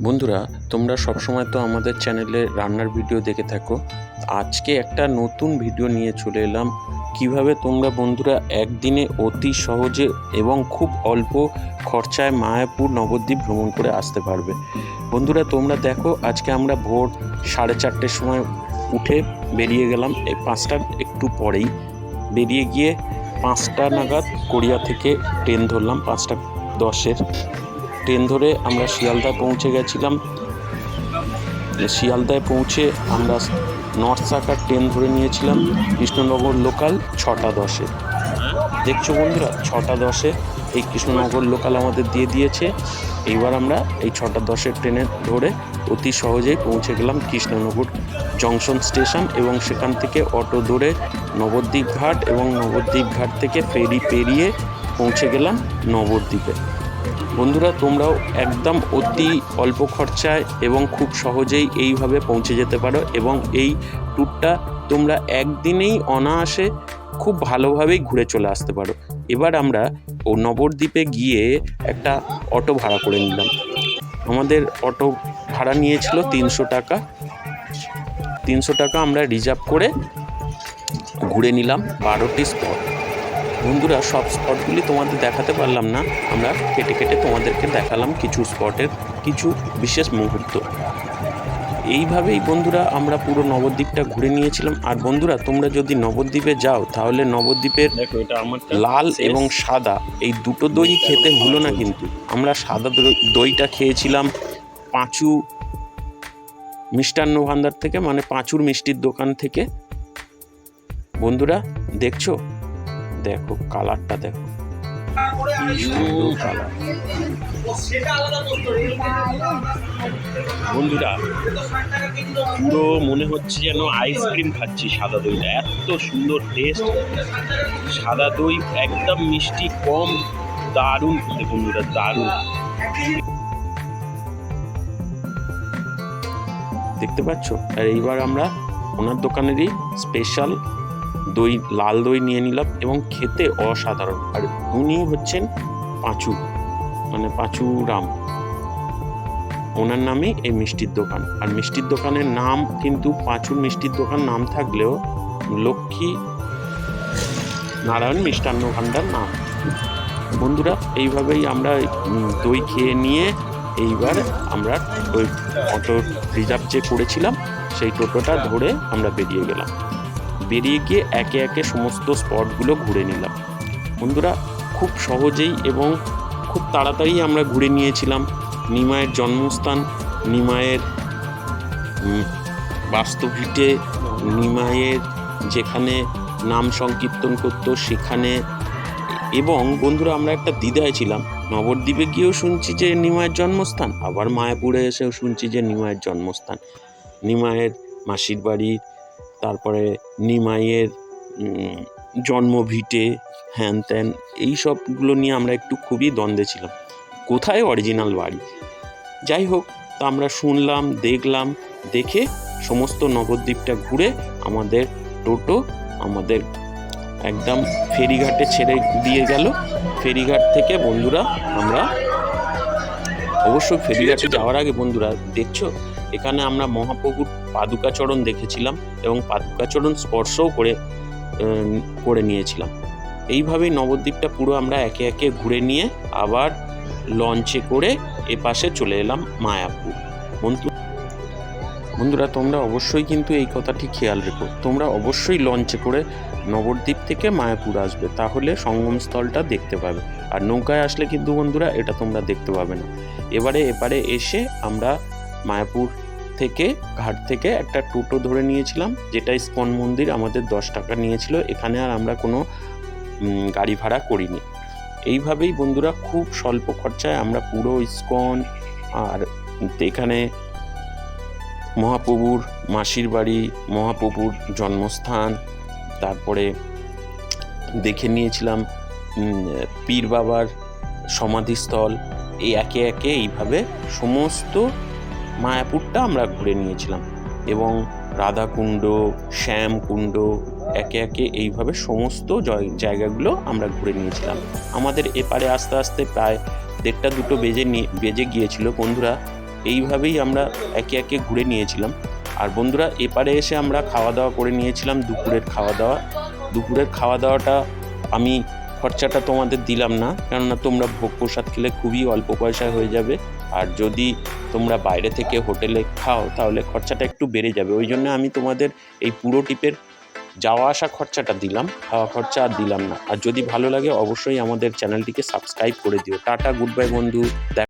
বন্ধুরা, তোমরা সবসময় তো আমাদের চ্যানেলে রান্নার ভিডিও দেখে থাকো। আজকে একটা নতুন ভিডিও নিয়ে চলে এলাম। কীভাবে তোমরা বন্ধুরা একদিনে অতি সহজে এবং খুব অল্প খরচায় মায়াপুর নবদ্বীপ ভ্রমণ করে আসতে পারবে। বন্ধুরা, তোমরা দেখো, আজকে আমরা ভোর সাড়ে চারটের সময় উঠে বেরিয়ে গেলাম। এই পাঁচটার একটু পরেই বেরিয়ে গিয়ে পাঁচটা নাগাদ কোরিয়া থেকে ট্রেন ধরলাম, পাঁচটা দশের। ট্রেন ধরে আমরা শিয়ালদায় পৌঁছে গেছিলাম। শিয়ালদায় পৌঁছে আমরা নর্থ সাকার ট্রেন ধরে নিয়েছিলাম, কৃষ্ণনগর লোকাল ছটা দশে। দেখছ বন্ধুরা, ছটা দশে এই কৃষ্ণনগর লোকাল আমাদের দিয়ে দিয়েছে। এইবার আমরা এই ছটা দশের ট্রেনে ধরে অতি সহজেই পৌঁছে গেলাম কৃষ্ণনগর জংশন স্টেশন এবং সেখান থেকে অটো ধরে নবদ্বীপ ঘাট এবং নবদ্বীপ ঘাট থেকে ফেরি পেরিয়ে পৌঁছে গেলাম নবদ্বীপে। বন্ধুরা, তোমরাও একদম অতি অল্প খরচায় এবং খুব সহজেই এইভাবে পৌঁছে যেতে পারো এবং এই ট্যুরটা তোমরা একদিনেই অনায়াসে খুব ভালোভাবেই ঘুরে চলে আসতে পারো। এবার আমরা ও নবদ্বীপে গিয়ে একটা অটো ভাড়া করে নিলাম। আমাদের অটো ভাড়া নিয়েছিল তিনশো টাকা। তিনশো টাকা আমরা রিজার্ভ করে ঘুরে নিলাম বারোটি স্পট। বন্ধুরা সব স্পটগুলি তোমাদের দেখাতে পারলাম না। আমরা কেটে কেটে তোমাদেরকে দেখালাম কিছু স্পটের কিছু বিশেষ মুহূর্ত। এইভাবেই বন্ধুরা আমরা পুরো নবদ্বীপটা ঘুরে নিয়েছিলাম। আর বন্ধুরা তোমরা যদি নবদ্বীপে যাও তাহলে নবদ্বীপের লাল এবং সাদা এই দুটো দই খেতে হলো না কিন্তু। আমরা সাদা দই- দইটা খেয়েছিলাম পাঁচু মিষ্টান্ন ভান্ডার থেকে মানে পাঁচুর মিষ্টির দোকান থেকে। বন্ধুরা দেখছ? দেখো কালারটা দেখো। বন্ধুরা পুরো মনে হচ্ছে যেন আইসক্রিম খাচ্ছি সাদা দইটা। এত সুন্দর টেস্ট সাদা দই একদম মিষ্টি কম দারুণ খেতে বন্ধুরা দারুণ। দেখতে পাচ্ছ? আর এইবার আমরা ওনার দোকানেরই স্পেশাল দই, লাল দই নিয়ে নিলাম এবং খেতে অসাধারণ। আর উনি হচ্ছেন পাঁচু মানে পাঁচু রাম। ওনার নামেই এই মিষ্টির দোকান। আর মিষ্টির দোকানের নাম কিন্তু পাঁচুর মিষ্টির দোকান নাম থাকলেও লক্ষ্মী নারায়ণ মিষ্টান্ন ভাণ্ডার নাম। বন্ধুরা, এইভাবেই আমরা দই খেয়ে নিয়ে এইবার আমরা ওই অটো রিজার্ভ যে করেছিলাম, সেই টোটোটা ধরে আমরা বেরিয়ে গেলাম। বেরিয়ে গিয়ে একে একে সমস্ত স্পটগুলো ঘুরে নিলাম। বন্ধুরা, খুব সহজেই এবং খুব তাড়াতাড়ি আমরা ঘুরে নিয়েছিলাম। নিমায়ের জন্মস্থান নিমায়ের বাস্তুভিটে নিমায়ের যেখানে নাম সংকীর্তন করতো সেখানে। এবং বন্ধুরা, আমরা একটা দ্বিধায় ছিলাম। নবদ্বীপে গিয়েও শুনছি যে নিমায়ের জন্মস্থান, আবার মায়াপুরে এসেও শুনছি যে নিমায়ের জন্মস্থান। নিমায়ের মাসির বাড়ি তারপরে নিমাইয়ের জন্মভিটে হ্যান ত্যান, এই সবগুলো নিয়ে আমরা একটু খুবই দ্বন্দ্বে ছিলাম। কোথায় অরিজিনাল বাড়ি? যাই হোক, তা আমরা শুনলাম, দেখলাম, দেখে সমস্ত নবদ্বীপটা ঘুরে আমাদের টোটো আমাদের একদম ফেরিঘাটে ছেড়ে দিয়ে গেল। ফেরিঘাট থেকে বন্ধুরা, আমরা অবশ্যই ফেরিঘাটে যাওয়ার আগে বন্ধুরা দেখছ? এখানে আমরা মহাপ্রভুর পাদুকাচরণ দেখেছিলাম এবং পাদুকাচরণ স্পর্শও করে করে নিয়েছিলাম। এইভাবেই নবদ্বীপটা পুরো আমরা একে একে ঘুরে নিয়ে আবার লঞ্চে করে এপাশে চলে এলাম মায়াপুর। বন্ধু বন্ধুরা, তোমরা অবশ্যই কিন্তু এই কথাটি খেয়াল রেখো। তোমরা অবশ্যই লঞ্চে করে নবদ্বীপ থেকে মায়াপুর আসবে, তাহলে সঙ্গমস্থলটা দেখতে পাবে। আর নৌকায় আসলে কিন্তু বন্ধুরা, এটা তোমরা দেখতে পাবে না। এবারে এপারে এসে আমরা মায়াপুর থেকে, ঘাট থেকে একটা টোটো ধরে নিয়েছিলাম, যেটা ইস্কন মন্দির আমাদের দশ টাকা নিয়েছিল, এখানে আর আমরা কোনো গাড়ি ভাড়া করিনি। এইভাবেই বন্ধুরা, খুব স্বল্প খরচায় আমরা পুরো ইস্কন আর এখানে মহাপ্রভুর মাসির বাড়ি, মহাপ্রভুর জন্মস্থান, তারপরে দেখে নিয়েছিলাম পীর বাবার সমাধিস্থল। এই একে একে এইভাবে সমস্ত মায়াপুরটা আমরা ঘুরে নিয়েছিলাম এবং রাধাকুণ্ড, শ্যামকুণ্ড, একে একে এইভাবে সমস্ত জয়- জায়গাগুলো আমরা ঘুরে নিয়েছিলাম। আমাদের এপারে আস্তে আস্তে প্রায় দেড়টা দুটো বেজে নিয়ে বেজে গিয়েছিল বন্ধুরা। এইভাবেই আমরা একে একে ঘুরে নিয়েছিলাম। আর বন্ধুরা, এপারে এসে আমরা খাওয়া দাওয়া করে নিয়েছিলাম, দুপুরের খাওয়া দাওয়া দুপুরের খাওয়া দাওয়াটা আমি খরচাটা তোমাদের দিলাম না, কেননা তোমরা ভোগ প্রসাদ খেলে খুবই অল্প পয়সায় হয়ে যাবে। আর যদি তোমরা বাইরে থেকে হোটেলে খাও, তাহলে খরচাটা একটু বেড়ে যাবে। ওই জন্য আমি তোমাদের এই পুরো টিপের যাওয়া আসা খরচাটা দিলাম, খাওয়া খরচা আর দিলাম না। আর যদি ভালো লাগে, অবশ্যই আমাদের চ্যানেলটিকে সাবস্ক্রাইব করে দিও। টাটা, গুড বাই বন্ধু। দেখা